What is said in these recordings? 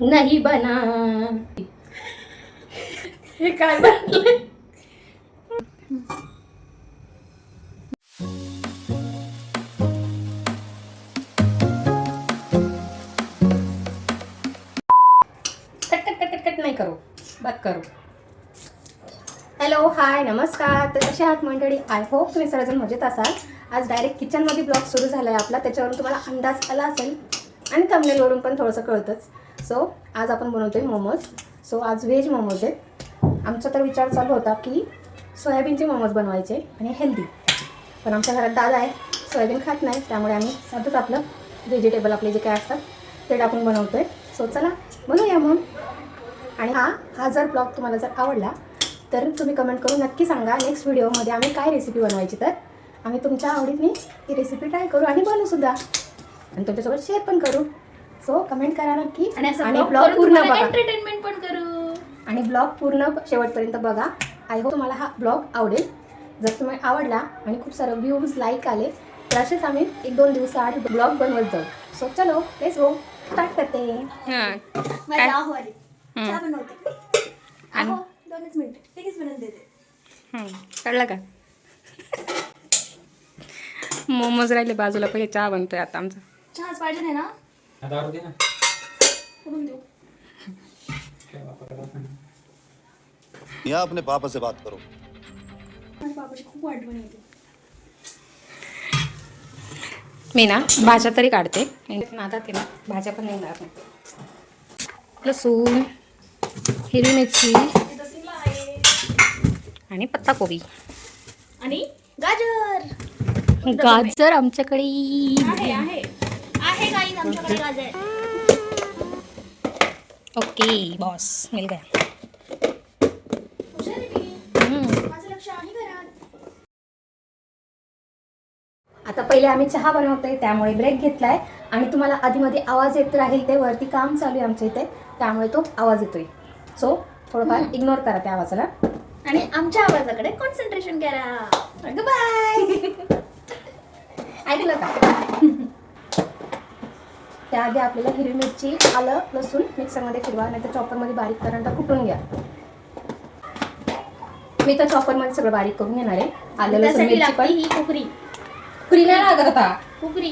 नाही बना. हे काय बनलंय कट नाही करू. बात करू. हॅलो हाय नमस्कार. तर कसे आहात मंडळी? आय होप तुम्ही सर्वजण मजेत असाल. आज डायरेक्ट किचनमध्ये ब्लॉग सुरू झाला आहे आपला. त्याच्यावरून तुम्हाला अंदाज आला असेल आणि कमनेलवरून पण थोडंसं कळतंच. सो आज आपण बनवतो आहे मोमोज सो आज व्हेज मोमोज आहेत. आमचा तर विचार चालू होता की सोयाबीनचे मोमोज बनवायचे आणि हेल्दी पण आमच्या घरात दादा आहे सोयाबीन खात नाही त्यामुळे आम्ही साधंच आपलं व्हेजिटेबल आपले जे काय असतात ते टाकून बनवतो आहे सो चला बनवूया मग. आणि हा हा जर ब्लॉग तुम्हाला जर आवडला तर तुम्ही कमेंट करून नक्की सांगा. नेक्स्ट व्हिडिओमध्ये आम्ही काय रेसिपी बनवायची तर आम्ही तुमच्या आवडीने ती रेसिपी ट्राय करू आणि बनवू सुद्धा. आणि तुमच्यासोबत शेअर पण करू. सो कमेंट करा नक्की. आणि ब्लॉग पूर्ण तुम्हाला बघा. एंटरटेनमेंट पण करू. आणि ब्लॉग पूर्ण शेवटपर्यंत बघा. आय होप तुम्हाला हा ब्लॉग आवडेल. जर तुम्ही आवडला आणि खूप सारं व्ह्यूज लाईक आले तर असेच आम्ही एक दोन दिवसाआड ब्लॉग बनवत जाऊ. सो चलो लेट्स गो स्टार्ट करते. आली. चहा बनवते. आहो दोनच मिनिट. लगेच बनवून देते. कळलं का? मोमोज राहिले बाजूला पहिले चहा बनतोय आता आमचा. चहाच पाहिजे ना? दारू दे ना. करून देऊ. या अपने पापा से बात करो. माझ्या बाबाची खूप आठवण येते. मी ना भाज्या तरी काढते. आता ते ना भाज्या पण नाही नाही लसूण हिरवी मिरची आहे आणि पत्ताकोबी. आणि गाजर. गाजर आमच्याकडे. आहे आहे. आहे गाईज आमच्याकडे गाजर ओके बॉस मिल गया. आता पहिले आम्ही चहा बनवतोय त्यामुळे ब्रेक घेतलाय. आणि तुम्हाला आधीमध्ये आवाज येत राहील ते वरती काम चालू आहे आमच्या इथे. त्यामुळे तो आवाज येतोय. सो थोडंफार इग्नोर करा त्या आवाजाला. आणि आमच्या आवाजाकडे कॉन्सन्ट्रेशन करा. बाय ऐकलं का? त्याआधी आपल्याला हिरवी मिरची आलं लसूण मिक्सरमध्ये फिरवा नाही तर चॉपरमध्ये बारीक करायला कुटून घ्या. मी तर चॉपरमध्ये सगळं बारीक करून घेणार आहे. आलं लसूण त्यासाठी मिरची लागते पण ही कुकरी. पुरी नाही लागत आता. कुकरी.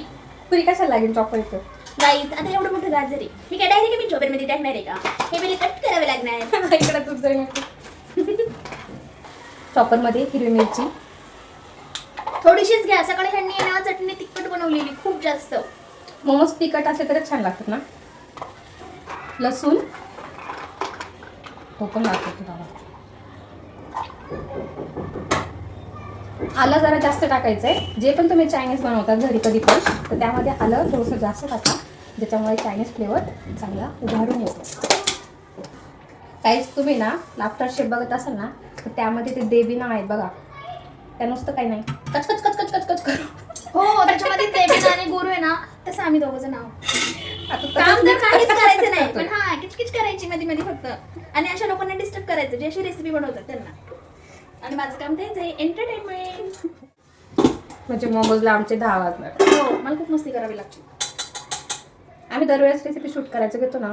पुरी कशाला लागेल चॉपर इथं गाईज आता एवढं मोठं गाजर आहे. मी काय डायरेक्ट मी चोपेरमध्ये टाकणार आहे का? हे पहिले कट करावे लागणार. इकडे तूच जाईल चॉपरमध्ये हिरवी मिरची. थोडीशीच घ्या. सकाळी ह्यांनी ना चटणी तिखट बनवलेली खूप जास्त. मोमोज तिखट असले तरच छान लागतात ना लसूण हो पण लागतो तुम्हाला आलं जरा जास्त टाकायचं आहे जे पण तुम्ही चायनीज बनवतात घरी कधी पण तर त्यामध्ये आलं थोडंसं जास्त टाका ज्याच्यामुळे चायनीज फ्लेवर चांगला उभारून येतो काहीच तुम्ही ना लाफ्टर शेप बघत असाल ना तर त्यामध्ये ते देवीना आहेत बघा त्या नुसतं काही नाही कचकच कचकच कचकच करू हो त्याच्यामध्ये देवीन आणि गुरु आहे ना तसं आम्ही दोघं जण आहोत काम तर काहीच करायचं नाही. पण हा किचकिच करायची मध्ये मध्ये फक्त. आणि अशा लोकांना डिस्टर्ब करायचं जे अशी रेसिपी बनवतात त्यांना. आणि माझं काम तेच आहे एंटरटेनमेंट म्हणजे मोमोजला आमचे दहा वाजणार. हो मला खूप मस्ती करावी लागते. आम्ही दरवेळेस रेसिपी शूट करायचं घेतो ना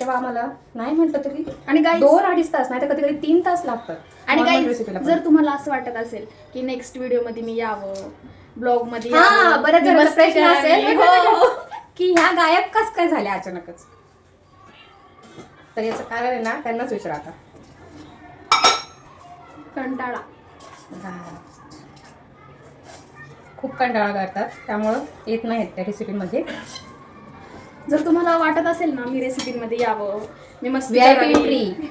तेव्हा आम्हाला नाही म्हटलं तरी आणि guys- दोन अडीच तास नाही तर कधी कधी तीन तास लागतात. आणि काही. जर तुम्हाला असं वाटत असेल की नेक्स्ट व्हिडिओमध्ये मी यावं ब्लॉगमध्ये हा बऱ्याच जणांचा प्रश्न. असेल. हो. की ह्या गायब कस काय झाल्या अचानकच? तर याचं कारण आहे ना त्यांनाच विचारा आता. कंटाळा. खूप कंटाळा करतात त्यामुळं येत नाहीत त्या रेसिपीमध्ये जर तुम्हाला वाटत असेल ना मी रेसिपीमध्ये यावं मी मस्त व्ही आय पी एंट्री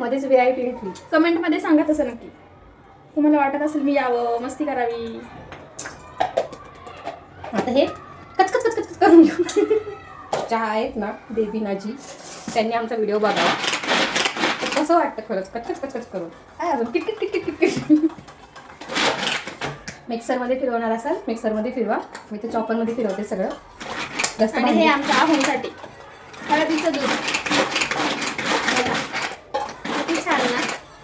मध्येच व्ही आय पी एंट्री कमेंटमध्ये सांगा तसं नक्की. तुम्हाला वाटत असेल मी यावं मस्ती करावी. आता हे कच कच कच कच कच करून घेऊ. चहा आहेत ना देवीनाजी त्यांनी आमचा व्हिडिओ बघावा. कसं वाटतं खरंच कच कच कच कच करून. काय अजून? किट किट किट मिक्सरमध्ये फिरवणार असाल? मिक्सरमध्ये फिरवा. मी ते चॉपरमध्ये फिरवते सगळं. जास्त हे आमच्या आहोंसाठी. हळदीचं दूध बघा. किती छान ना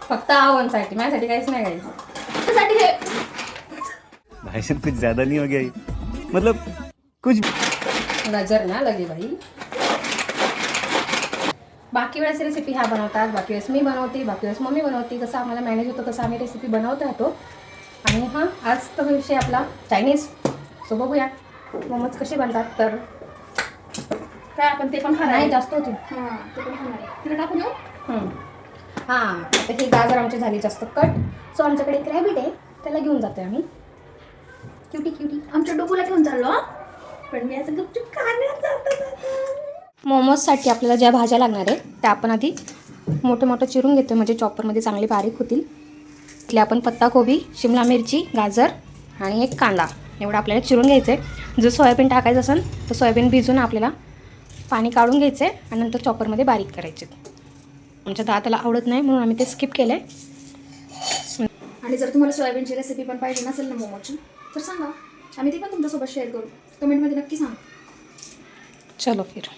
फक्त आवनसाठी माझ्यासाठी काहीच नाही काही त्यासाठी हे भाई साहब कुछ ज्यादा नहीं हो गया ये. मतलब कुछ नजर ना लगे भाई. बाकी वेळेस रेसिपी ह्या बनवतात बाकी वेळेस मी बनवते बाकी वेळेस मम्मी बनवते. कसं आम्हाला मॅनेज होतं कसं आम्ही रेसिपी बनवत राहतो. आणि हां आज तर विषय आपला चायनीज सो बघूया. मोमोज कसे बनतात तर काय आपण ते पण खाणार नाही आहे. जास्त होतील. हां ते पण खाणार. तिला टाकून देऊ? हां आता ही गाजर आमची झाली जास्त कट. सो आमच्याकडे एक रॅबिट आहे त्याला घेऊन जातो आम्ही. क्युटी क्युटी आमच्या डोकूला घेऊन चाललो पण मी असं गुपचूप खाण्यात मोमोजसाठी आपल्याला ज्या भाज्या लागणार आहे त्या आपण आधी मोठं मोठं चिरून घेतो म्हणजे चॉपरमध्ये चांगले बारीक होतील. इथले आपण पत्ताकोबी शिमला मिरची गाजर आणि एक कांदा. एवढं आपल्याला चिरून घ्यायचं आहे जर सोयाबीन टाकायचं असेल तर सोयाबीन भिजून आपल्याला पाणी काढून घ्यायचं आहे आणि नंतर चॉपरमध्ये बारीक करायचे आमच्या दाताला आवडत नाही म्हणून आम्ही ते स्किप केलं आहे आणि जर तुम्हाला सोयाबीनची रेसिपी पण पाहिजे नसेल ना मोमोची तर सांगा. आम्ही ती पण तुमच्यासोबत शेअर करू. कमेंटमध्ये नक्की सांगा. चलो फिर.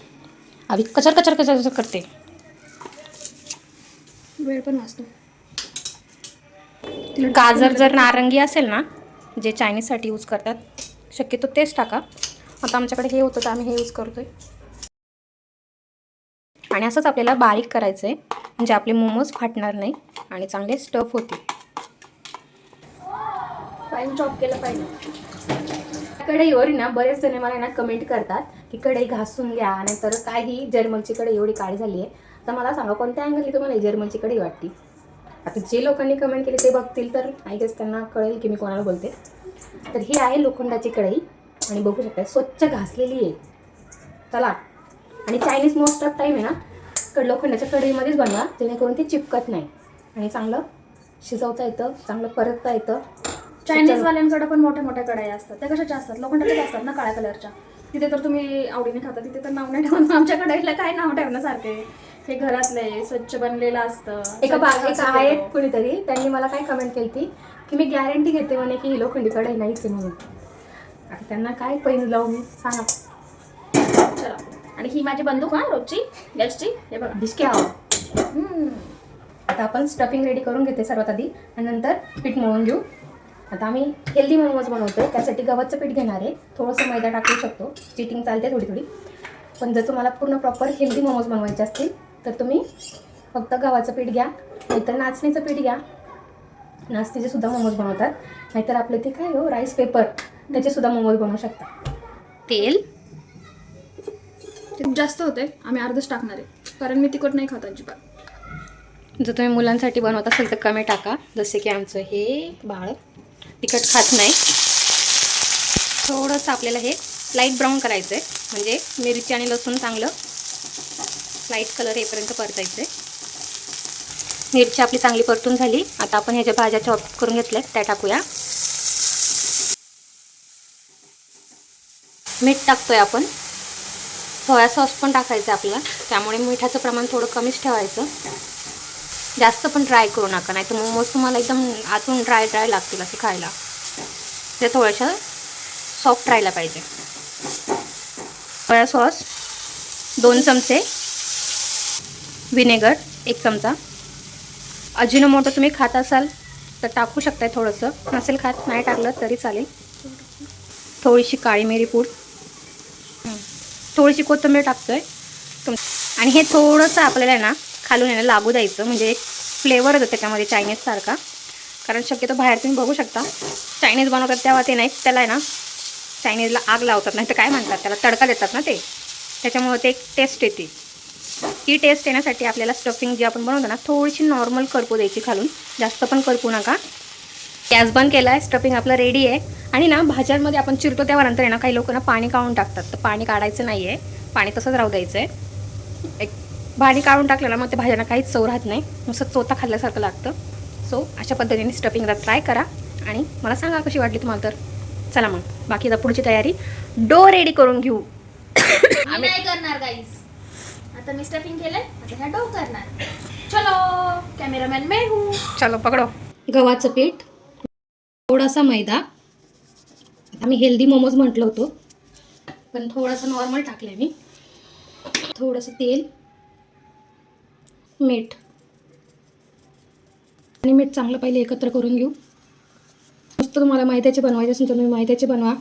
अभी कचर कचर कचर कचर करते. वेळ पण वाचतो. गाजर जर नारंगी असेल ना जे चायनीजसाठी यूज करतात शक्यतो तेच टाका. आता आमच्याकडे हे होतं तर आम्ही हे यूज करतोय. आणि असंच आपल्याला बारीक करायचं आहे म्हणजे आपले मोमोज फाटणार नाही आणि चांगले स्टफ होतील. फाईन चॉप केलं पाहिजे. कढईवर ना बरेच जण मला ना कमेंट करतात की कढई घासून घ्या नाहीतर काय ही जर्मलची कढई एवढी काळी झाली आहे तर मला सांगा कोणत्या अँगलनी तुम्हाला ही जर्मलची कढई वाटते आता जे लोकांनी कमेंट केले ते बघतील तर आय गेस त्यांना कळेल की मी कोणाला बोलते. तर ही आहे लोखंडाची कढई. आणि बघू शकता स्वच्छ घासलेली आहे चला आणि चायनीज मोस्ट ऑफ टाईम आहे ना कड लोखंडाच्या कढईमध्येच बनवा जेणेकरून ते चिपकत नाही. आणि चांगलं शिजवता येतं चांगलं परतता येतं. चायनीज वाल्यांकडे पण मोठ्या मोठ्या कढाया असतात. त्या कशाच्या असतात? लोखंडाच्याच असतात ना काळ्या कलरच्या. तिथे तर तुम्ही आवडीने खाता तिथे तर नाव नाही ठेवून आमच्या कढईला काय नाव ठेवण्यासारखे हे घरातले स्वच्छ बनलेलं असतं. एका बा स्वच्छ एका असं आहेत केलं. कुणीतरी त्यांनी मला काय कमेंट केली ती की मी गॅरंटी घेते म्हणे की ही लोखंडी कढई नाहीच आहे म्हणून आता त्यांना काय पैन लावून सांगा. आणि ही माझी बंदूक हा रोजची गॅसची हे बघा. आता आपण स्टफिंग रेडी करून घेते सर्वात आधी आणि नंतर पीठ मळून घेऊ. आता आम्ही हेल्दी मोमोज बनवतोय त्यासाठी गव्हाचं पीठ घेणार आहे. थोडंसं मैदा टाकू शकतो. चिटिंग चालते थोडी थोडी. पण जर तुम्हाला पूर्ण प्रॉपर हेल्दी मोमोज बनवायचे असतील तर तुम्ही फक्त गव्हाचं पीठ घ्या नाहीतर नाचणीचं पीठ घ्या. नाचणीचे सुद्धा मोमोज बनवतात. नाहीतर आपले ते काय हो राईस पेपर त्याचे सुद्धा मोमोज बनवू शकता. तेल? ते खूप जास्त होते आम्ही अर्धच टाकणार आहे. कारण मी तिखट नाही खात अजिबात. जर तुम्ही मुलांसाठी बनवत असेल तर कमी टाका. जसे की आमचं हे बाळ तिखट खात नाही. थोडंसं आपल्याला हे लाइट ब्राऊन करायचं आहे म्हणजे मिरची आणि लसूण चांगलं लाइट कलर येईपर्यंत परतायचं आहे मिरची आपली चांगली परतून झाली. आता आपण ह्याच्या भाज्या चॉप करून घेतल्या त्या टाकूया. मीठ टाकतोय आपण. सोया सॉस पण टाकायचं आहे आपल्याला. त्यामुळे मिठाचं प्रमाण थोडं कमीच ठेवायचं. जास्त पण ड्राय करू नका नाही तर मोमोज तुम्हाला एकदम आतून ड्राय ड्राय लागतील असे खायला. ते थोडंसं सॉफ्ट राहायला पाहिजे. सोया सॉस दोन चमचे विनेगर एक चमचा. अजिनोमोटो तुम्ही खात असाल तर टाकू शकताय थोडंसं. नसेल खात नाही टाकलं तरी चालेल. थोडीशी काळी मिरी पूड. थोडीशी कोथिंबीर टाकतोय. तुम आणि हे थोडंसं आपल्याला आहे ना खालून आहे ना लागू द्यायचं. म्हणजे एक फ्लेवर येतो त्याच्यामध्ये चायनीजसारखा कारण शक्यतो बाहेर तुम्ही बघू शकता. चायनीज बनवतात तेव्हा ते नाही त्याला आहे ना चायनीजला आग लावतात. नाही तर काय म्हणतात त्याला तडका देतात ना ते. त्याच्यामुळे ते एक टेस्ट येते. ती टेस्ट येण्यासाठी आपल्याला स्टफिंग जी आपण बनवतो ना थोडीशी नॉर्मल करपू द्यायची खालून. जास्त पण करपू नका. गॅस बंद केला आहे स्टफिंग आपलं रेडी आहे. आणि ना भाज्यांमध्ये आपण चिरतो त्यानंतर आहे ना काही लोक ना पाणी काढून टाकतात. तर पाणी काढायचं नाही आहे पाणी तसंच राहू द्यायचं आहे एक पाणी काढून टाकलं ना मग त्या भाज्यांना काहीच चव राहत नाही. नुसतं चोथा खाल्ल्यासारखं लागतं. सो अशा पद्धतीने स्टफिंगला ट्राय करा. आणि मला सांगा कशी वाटली तुम्हाला तर? चला मग बाकी आता पुढची तयारी. डो रेडी करून घेऊ. मी नाही करणार गाईज आता मी स्टफिंग केलंय. आता ह्या डो करणार. चलो कॅमेरामॅन मैं हूँ. चलो पकडो. गव्हाचं पीठ. थोडासा मैदा. आम्ही हेल्दी मोमोज म्हटलं होतो. पण थोडंसं नॉर्मल टाकलं मी. थोडंसं तेल मीठ. आणि मीठ चांगलं पहिले एकत्र करून घेऊ. नुसतं तुम्हाला मैद्याचे बनवायचे असेल तर तुम्ही मैद्याचे बनवा.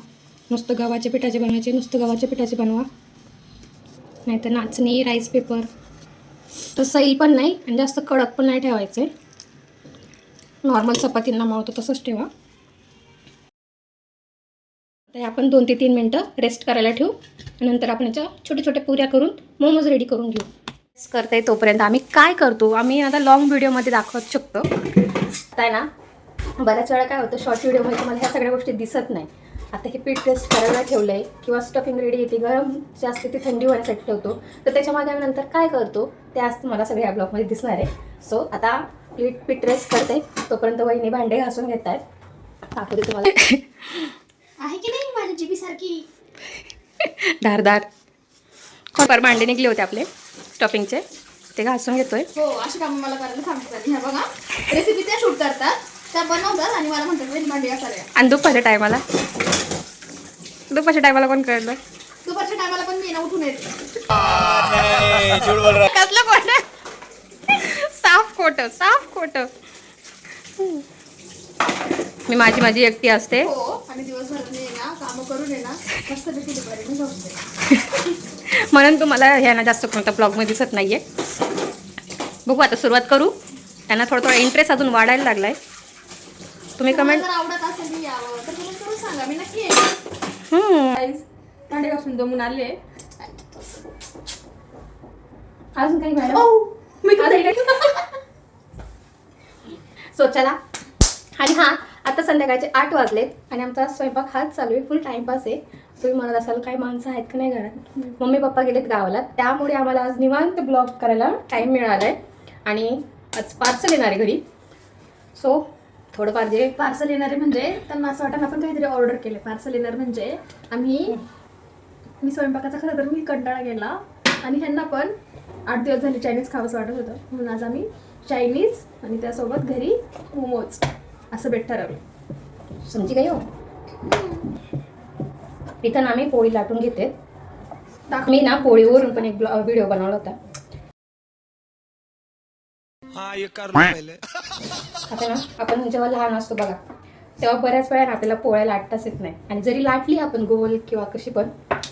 नुसतं गव्हाच्या पिठाचे बनवायचे नुसतं गव्हाच्या पिठाचे बनवा. नाहीतर नाचणी राईस पेपर तर सैल पण नाही आणि जास्त कडक पण नाही ठेवायचे. नॉर्मल चपातींना मावतो तसंच ठेवा. आता हे आपण दोन ते तीन मिनटं रेस्ट करायला ठेवू. नंतर आपण याच्या छोट्या छोट्या पुऱ्या करून मोमोज रेडी करून घेऊ. करताय तोपर्यंत आम्ही काय करतो? आम्ही आता लॉंग व्हिडिओमध्ये दाखवत शकतो. काय आहे ना बऱ्याच वेळा काय होतं शॉर्ट व्हिडिओमध्ये तुम्हाला ह्या सगळ्या गोष्टी दिसत नाही. आता हे पीठ टेस्ट करायला ठेवलं आहे किंवा स्टफिंग रेडी येते गरम जास्त ती थंडी होण्यासाठी ठेवतो. तर त्याच्यामध्ये आम्ही नंतर काय करतो? ते आज तुम्हाला सगळ्या ब्लॉगमध्ये दिसणार आहे. सो आता पीठ पीठ रेस्ट करते तोपर्यंत वहिनी भांडे घासून घेत आहेत दाखवते तुम्हाला आहे की नाही माझ्या जीबी सारखी धारदार खोपर भांडे निघले होते आपले स्टफिंगचे ते घासून घेतोय. हो अशी कामं मला करायला सांगतात ह्या बघा रेसिपी त्या शूट करतात. त्या बनवतात आणि मला म्हणतात "वहिनी, भांडी घासायला या." आणि दुपारच्या टायमाला दुपारच्या टायमाला कोण कळलं दुपारच्या टायमाला पण मी ना उठून येते. कसलं खोट? साफ खोट साफ खोट. मी माझी माझी एकटी असते. हो आहे म्हणून तुम्हाला ह्यांना जास्त कोणत्या ब्लॉगमध्ये दिसत नाहीये. बघू आता सुरुवात करू. त्यांना थोडा थोडा इंटरेस्ट अजून वाढायला लागलाय. तुम्ही कमेंट आवडत असेल दमून आले. अजून काही मॅडम मी सो चला. आणि हां आता संध्याकाळचे आठ वाजलेत आणि आमचा स्वयंपाक हाच चालू आहे फुल टाईमपास आहे. तुम्ही म्हणत असाल काही माणसं आहेत का नाही घरात? मम्मी पप्पा गेलेत गावाला. त्यामुळे आम्हाला आज निवांत ब्लॉग करायला टाईम मिळाला आहे. आणि आज पार्सल येणार आहे घरी. सो थोडंफार जे पार्सल येणारे म्हणजे त्यांना असं वाटतं आपण काहीतरी ऑर्डर केले पार्सल येणार म्हणजे आम्ही मी स्वयंपाकाचा खरं तर मी कंटाळा गेला. आणि ह्यांना पण आठ दिवस झाले चायनीज खावंसं वाटत होतं. म्हणून आज आम्ही चायनीज आणि त्यासोबत घरी मोमोज असं बेट ठरवलं. समजी गई हो? इथं ना मी पोळी लाटून घेते. मी ना पोळीवरून पण एक व्हिडिओ बनवला होता. आता ना आपण जेव्हा लहान असतो बघा तेव्हा बऱ्याच वेळा आपल्याला पोळ्या लाटताच येत नाही. आणि जरी लाटली आपण गोल किंवा कशी पण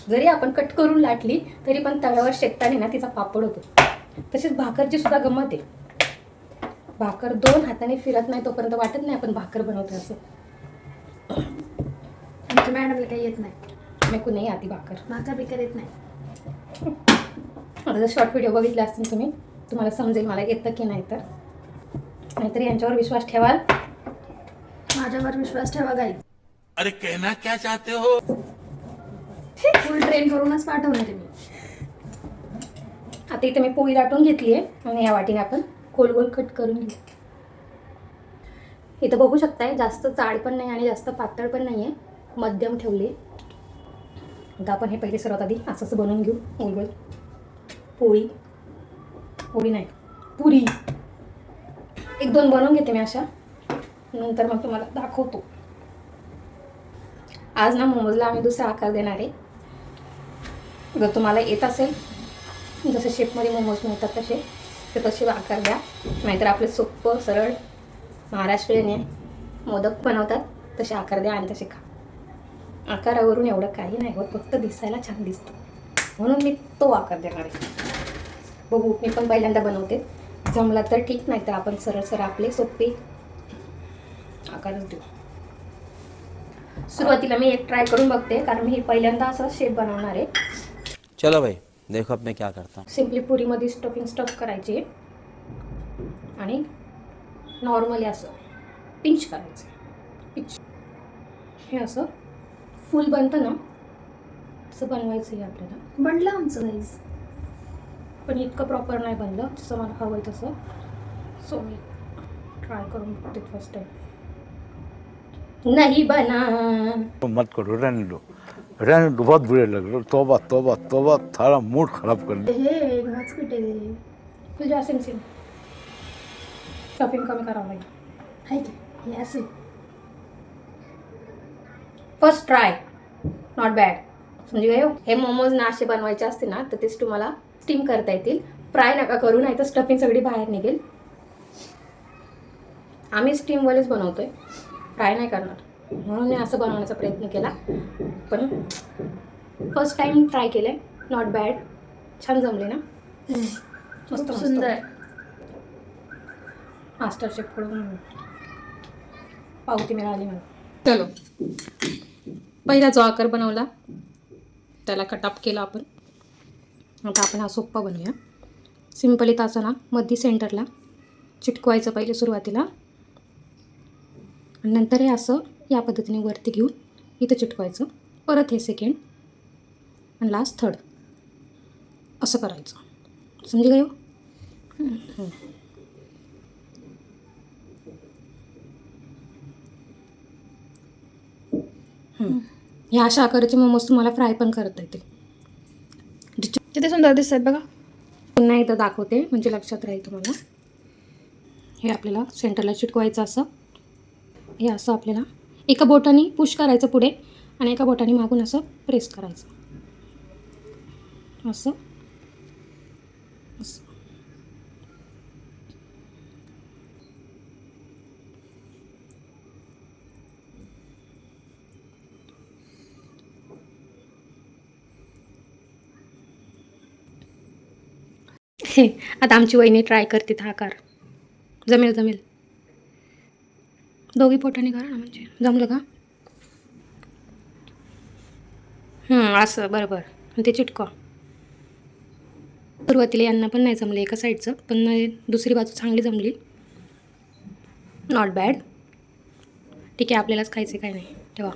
जरी आपण कट करून लाटली तरी पण तव्यावर शेकताना ना तिचा पापड होतो. तशीच भाकरची सुद्धा गंमत आहे. भाकर दोन हाताने फिरत नाही तोपर्यंत वाटत नाही आपण भाकर बनवतो असं. आमच्या मॅडमला काही येत नाही. मी कुणी आती भाकर? भाकर बिकर येत नाही. आता जर शॉर्ट व्हिडिओ बघितले असतील तुम्ही तुम्हाला समजेल मला येतं की नाही तर. नाहीतर यांच्यावर विश्वास ठेवाल. माझ्यावर विश्वास ठेवा गाई अरे कहना क्या चाहते हो? फुल ट्रेन करूनच पाठवणार आहे मी. आता इथे मी पोळी लाटून घेतली आहे आणि या वाटीने आपण गोल गोल कट करून घेऊ. इथं बघू शकताय जास्त जाड पण नाही आणि जास्त पातळ पण नाही आहे मध्यम ठेवले. आता आपण हे पहिले सर्वात आधी असं असं बनवून घेऊ. गोल पोळी पोळी नाही पुरी. एक दोन बनवून घेते मी अशा. नंतर मग तुम्हाला दाखवतो. आज ना मोमोजला आम्ही दुसरा आकार देणार आहे. जर तुम्हाला येत असेल जसं शेपमध्ये मोमोज मिळतात तसे ते तसे आकार द्या. नाहीतर आपले सोपं सरळ महाराष्ट्रीयन मोदक बनवतात तसे आकार द्या आणि तसे खा. आकारावरून एवढं काही नाही होत फक्त दिसायला छान दिसतं. म्हणून मी तो आकार देणार आहे. बघू मी पण पहिल्यांदा बनवते. जमला तर ठीक नाही तर आपण सरळ सरळ आपले सोपे आकारच देऊ. सुरुवातीला मी एक ट्राय करून बघते कारण मी हे पहिल्यांदा असं शेप बनवणार आहे. चलो भाई देखो अब मैं क्या करता हूँ. सिम्पली पुरीमध्ये स्टफिंग स्टफ करायची. आणि नॉर्मली असं पिंच करायचं. पिंच हे असं फुल बनतं ना? असं बनवायचं आहे आपल्याला. बनलं आमचं गाईज पण इतकं प्रॉपर नाही बनलं जसं मला हवं आहे तसं. सो मी ट्राय करून बघते फर्स्ट टाइम नाही बना मत करो रहने दो रहने दो बहुत बुरे लग रहे हो. तोबा तोबा तोबा थारा मूड खराब कर हे पिटे आहे तुझ्या सिम सिम स्टफिंग कमी करावं लागेल. की हे असे फर्स्ट ट्राय नॉट बॅड समजी गए हो? हे मोमोज ना असे बनवायचे असते ना तर तेच तुम्हाला स्टीम करता येतील. फ्राय नका करू नाही तर स्टफिंग सगळी बाहेर निघेल. आम्ही स्टीमवालेच बनवतोय. फ्राय नाही करणार. म्हणून मी असं बनवण्याचा प्रयत्न केला. पण फर्स्ट टाइम ट्राय केलं आहे नॉट बॅड छान जमले ना? मस्त सुंदर. मास्टर शेफकडून पावती मिळाली मला चलो. पहिला जो आकार बनवला त्याला कटअप केला आपण. आता आपण हा सोप्पा बनवूया. सिम्पली ताचा ना मधी सेंटरला चिटकवायचं पहिले सुरुवातीला. आणि नंतर हे असं या पद्धतीने वरती घेऊन इथं चिटकवायचं. परत हे सेकंड आणि लास्ट थर्ड असं करायचं. समजे काय हो हं. ह्या अशा आकाराचे मोमोज तुम्हाला फ्राय पण करता येते किती सुंदर दिसतात बघा. पुन्हा एकदा दाखवते म्हणजे लक्षात राहील तुम्हाला. हे आपल्याला सेंटरला चिटकवायचं असं. हे असं आपल्याला एका बोटाने पुश करायचं पुढे आणि एका बोटाने मागून असं प्रेस करायचं. असं. हे आता आमची वहिनी ट्राय करते हा आकार जमेल जमेल. दोघी पोटाने करा ना म्हणजे. जमलं का? असं बरोबर. ते चिटको सुरुवातीला यांना पण नाही जमलं एका साईडचं पण दुसरी बाजू चांगली जमली. नॉट बॅड ठीक आहे आपल्यालाच खायचं काय नाही. ठेवा.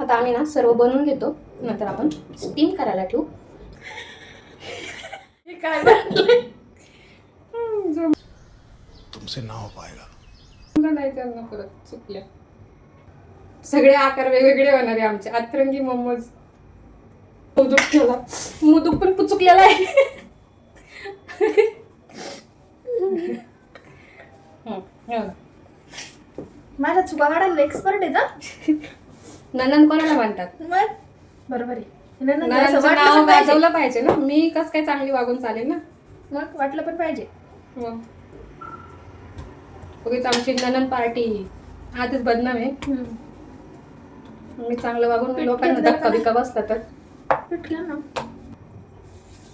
आता आम्ही ना सर्व बनवून घेतो. नंतर आपण स्टीम करायला ठेवू. काय बनलंय? तुमसे ना हो पाएगा तुला नाही त्यांना परत चुकल्या सगळे आकार वेगवेगळे होणार आमचे. अतरंगी मोमोज. मोदूक ठेवला मोदूक पण पुचुकलेला आहे. माझ्या चुका काढायला एक्सपर्ट आहे ना ननंद कोणाला म्हणतात? मग? बरोबर आहे. नाव पण पाहिजे. गाजवलं पाहिजे ना. मी कस काय चांगली वागून चालेल ना? मग वाटलं पण पाहिजे. मग उगीच आमची ननंद पार्टी आधीच बदनाम आहे. मी चांगलं वागून लोकांना धक्का? बिक्का बसला तर. ना.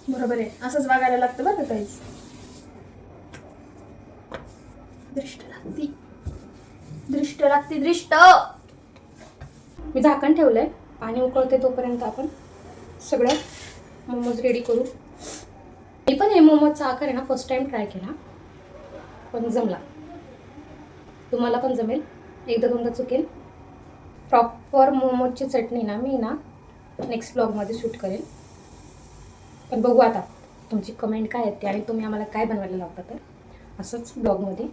बरोबर आहे. असंच वागायला लागतं बरं काहीच दृष्ट लागती. दृष्ट लागती दृष्ट! मी झाकण ठेवलंय. पाणी उकळते तोपर्यंत आपण. सगळं मोमोज रेडी करू. मी पण हे मोमोजचा आकार आहे ना फर्स्ट टाईम ट्राय केला. पण जमला. तुम्हाला पण जमेल. एकदा दोनदा चुकेल. प्रॉपर मोमोजची चटणी ना मी ना नेक्स्ट ब्लॉगमध्ये शूट करेल. पण बघू आता तुमची कमेंट काय येते आणि तुम्ही आम्हाला काय बनवायला लावता तर. असंच ब्लॉगमध्ये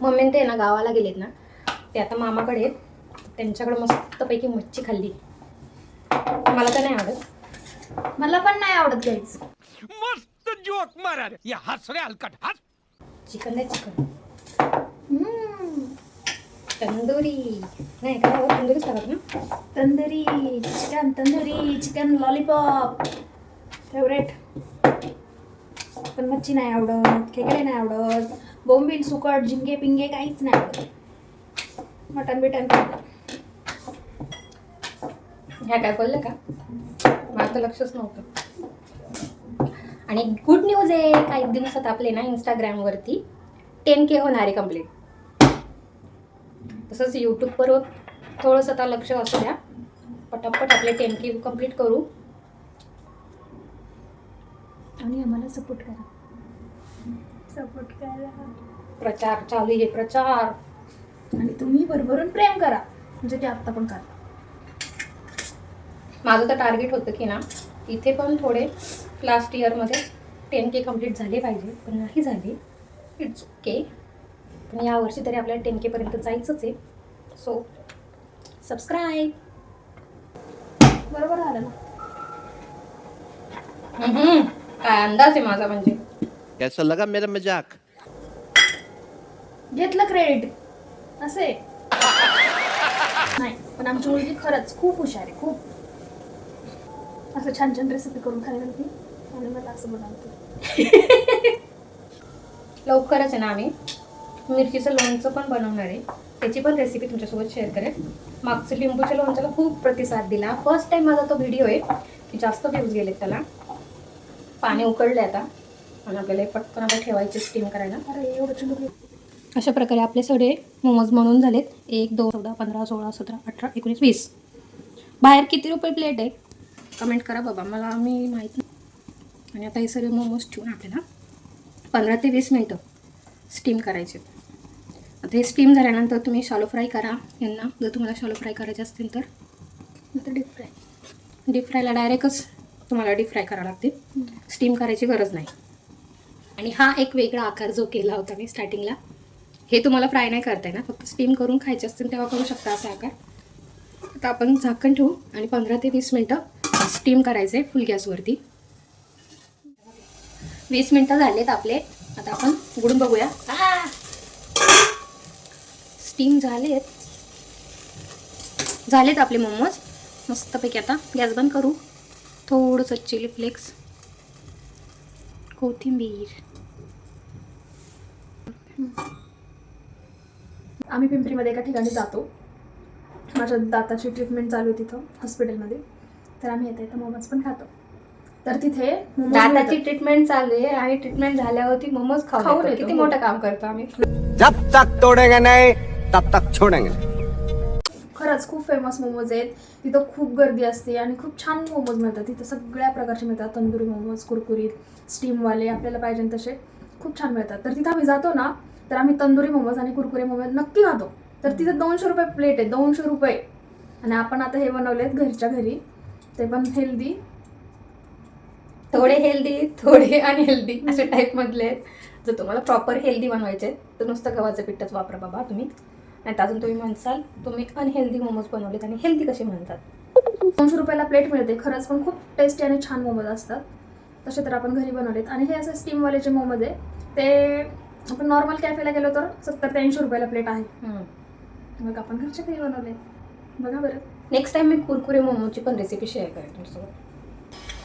मम्मी ते ना गावाला गेलेत ना. ते आता मामाकडे आहेत. त्यांच्याकडे मस्तपैकी मच्छी खाल्ली. मला तर नाही आवडत. मला पण नाही आवडत काहीच मस्त जोक मारा रे या हस रे हलकट. हस. चिकन द्या चिकन. तंदुरी. नाही काय हो, तंदुरीच करत ना? Tandoori chicken tandoori chicken lollipop favourite पण मच्छी नाही आवडत खेकडे नाही आवडत. बोंबील सुकट झिंगे पिंगे काहीच नाही आवडत. मटन बिटन. ह्या काय बोललं का? मला तर लक्षच नव्हतं. आणि गुड न्यूज आहे काही दिवसात आपले ना इंस्टाग्रामवरती टेन के होणार आहे कंप्लीट तसंच यूट्यूबवर थोडंसं आता लक्ष असू द्या. पटापट आपले टेन के कंप्लीट करू. आणि आम्हाला सपोर्ट करा. सपोर्ट करा प्रचार चालू आहे प्रचार. आणि तुम्ही भरभरून प्रेम करा. म्हणजे ते आत्ता पण करा माझं तर टार्गेट होतं की ना इथे पण थोडे लास्ट इयरमध्ये टेन के कंप्लीट झाले पाहिजे पण नाही झाले. इट्स ओके पण यावर्षी तरी आपल्याला टेन केपर्यंत जायचंच आहे. सो सबस्क्राईब बरोबर झालं ना? काय अंदाज आहे माझा म्हणजे? कैसा लगा मेरा मजाक? घेतलं क्रेडिट असे नाही पण आमची मुलगी खरंच खूप हुशार आहे खूप. असं छान छान रेसिपी करून खायला ती आणि मला असं बनवते लवकरच आहे ना आम्ही. मिरचीचं लोणचं पण बनवणार आहे. त्याची पण रेसिपी तुमच्यासोबत शेअर करेन. मागचं लिंबूच्या लोणच्याला खूप प्रतिसाद दिला. फर्स्ट टाईम माझा तो व्हिडिओ आहे की जास्त व्ह्यूज गेलेत त्याला. पाणी उकळले आता. आणि आपल्याला पटकन आता ठेवायचे स्टीम करायला. अरे एवढं चिंडू अशा प्रकारे आपले सगळे मोमोज म्हणून झालेत. एक दोन चौदा पंधरा सोळा सतरा अठरा एकोणीस वीस. बाहेर किती रुपये प्लेट आहे? कमेंट करा बाबा मला मी माहीत नाही आणि आता हे सगळे मोमोज ठेवून आपल्याला पंधरा ते वीस मिनटं स्टीम करायचे. आता हे स्टीम झाल्यानंतर तुम्ही शालो फ्राय करा. यांना जर तुम्हाला शालो फ्राय करायचे असतील तर. नंतर डीप फ्राय डीप फ्रायला डायरेक्टच तुम्हाला डीप फ्राय करावं लागते स्टीम करायची गरज नाही. आणि हा एक वेगळा आकार जो केला होता मी स्टार्टिंगला हे तुम्हाला फ्राय नाही करता येणार. फक्त स्टीम करून खायचे असतील तेव्हा करू शकता असा आकार. आता आपण झाकण ठेवू आणि पंधरा ते वीस मिनटं स्टीम करायचं आहे फुल गॅसवरती वीस मिनटं झालेत आपले. आता आपण उघडून बघूया. स्टीम झालेत. झालेत आपले मोमोज मस्तपैकी आता गॅस बंद करू. थोडंसं चिली फ्लेक्स कोथिंबीर. आम्ही पिंपरीमध्ये एका ठिकाणी जातो. माझ्या दाताची ट्रीटमेंट चालू आहे तिथं हॉस्पिटलमध्ये तर आम्ही येता येतं मोमोज पण खातो. तर तिथे दाताची. ट्रीटमेंट चालू आहे आणि ट्रीटमेंट झाल्यावरती मोमोज खाऊ. येतो. किती मोठं काम करतो आम्ही. जब तक तोड़ेंगे नहीं तब तक छोड़ेंगे। नहीं खरंच खूप फेमस मोमोज आहेत. तिथं खूप गर्दी असते आणि खूप छान मोमोज मिळतात. तिथं सगळ्या प्रकारचे मिळतात. तंदुरी मोमोज कुरकुरीत स्टीमवाले आपल्याला पाहिजे तसे. खूप छान मिळतात. तर तिथं आम्ही जातो ना तर आम्ही तंदुरी मोमोज आणि कुरकुरे मोमोज नक्की खातो. तर तिथं दोनशे रुपये प्लेट आहे. दोनशे रुपये. आणि आपण आता हे बनवलेत घरच्या घरी. ते पण हेल्दी थोडे हेल्दी थोडे अनहेल्दी असे टाईप मधले आहेत. जर तुम्हाला प्रॉपर हेल्दी बनवायचे तर नुसतं गव्हाचं पिठच वापरा बाबा तुम्ही. आणि अजून तुम्ही म्हणसाल तुम्ही अनहेल्दी मोमोज बनवलेत आणि हेल्दी कसे म्हणतात? दोनशे रुपयाला प्लेट मिळते खरंच पण खूप टेस्टी आणि छान मोमोज असतात. तसे तर आपण घरी बनवलेत. आणि हे असे स्टीमवाले जे मोमोज आहे ते आपण नॉर्मल कॅफेला गेलो तर सत्तर ते ऐंशी रुपयाला प्लेट आहे. मग आपण घरच्या घरी बनवले? बघा बरं. नेक्स्ट टाइम मी कुरकुरे मोमोची पण रेसिपी शेअर करेन तुमच्यासोबत.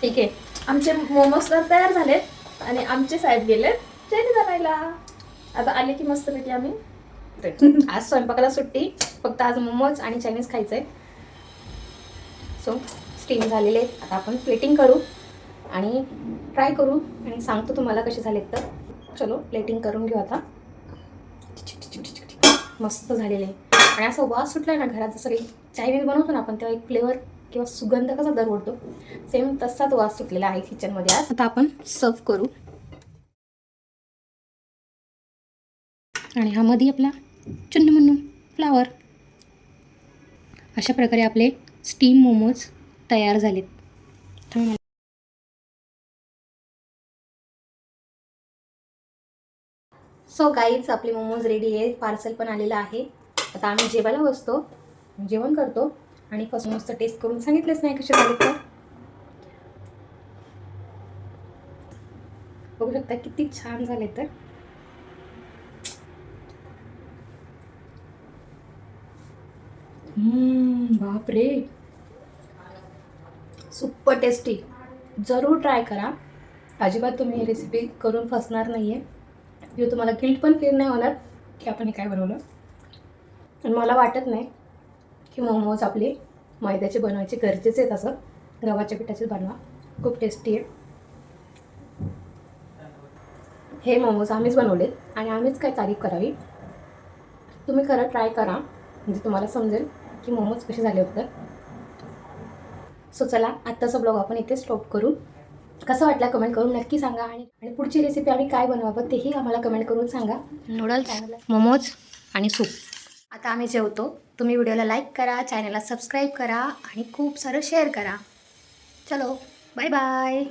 ठीक आहे? आमचे मोमोज तर तयार झालेत आणि आमचे साहेब गेलेत चायनीज आणायला आता आले की मस्तपैकी आम्ही. आज स्वयंपाकाला सुट्टी फक्त आज मोमोज आणि चायनीज खायचं आहे सो स्टीम झालेले आहेत. आता आपण प्लेटिंग करू आणि ट्राय करू आणि सांगतो तुम्हाला कसे झालेत तर. चलो प्लेटिंग करून घेऊ आता. मस्त झालेले. आहे आणि असा वास सुटला ना घरात जसं काही चायनीज बनवतो ना आपण तेव्हा एक फ्लेवर किंवा सुगंध कसा दरवडतो सेम तसाच वास सुटलेला आहे किचनमध्ये आज. आता आपण सर्व करू. आणि हा मधी आपला चुन्नमुन्नू फ्लावर अशा प्रकारे आपले स्टीम मोमोज तयार झालेत. सो गाईच आपले मोमोज रेडी आहे पार्सल पण आलेलं आहे. आता आम्ही जेवायला बसतो. जेवण करतो आणि फर्स्ट मस्त टेस्ट करून सांगितलंच नाही कसे झाले तर. बघू शकता किती छान झाले तर. बापरे. सुपर टेस्टी जरूर ट्राय करा. अजिबात तुम्ही ही रेसिपी करून फसणार नाही आहे किंवा तुम्हाला गिल्ट पण फील नाही होणार की आपण हे काय बनवलं. आणि मला वाटत नाही की मोमोज आपले मैद्याचे बनवायचे गरजेचे आहेत असं. गव्हाच्या पिठाचे बनवा. खूप टेस्टी आहे. हे मोमोज आम्हीच बनवलेत आणि आम्हीच काय तारीफ करावी? तुम्ही खरं ट्राय करा. म्हणजे तुम्हाला समजेल की मोमोज कसे झाले होते. सो चला आत्ताचा ब्लॉग आपण इथे स्टॉप करू. कसं वाटलं कमेंट करून नक्की सांगा आणि आणि पुढची रेसिपी आम्ही काय बनवावं तेही आम्हाला कमेंट करून सांगा. नूडल्स मोमोज आणि सूप. आता आम्ही जेवतो. तुम्ही व्हिडिओला लाईक करा चॅनलला सबस्क्राईब करा आणि खूप सारं शेअर करा. चलो बाय बाय.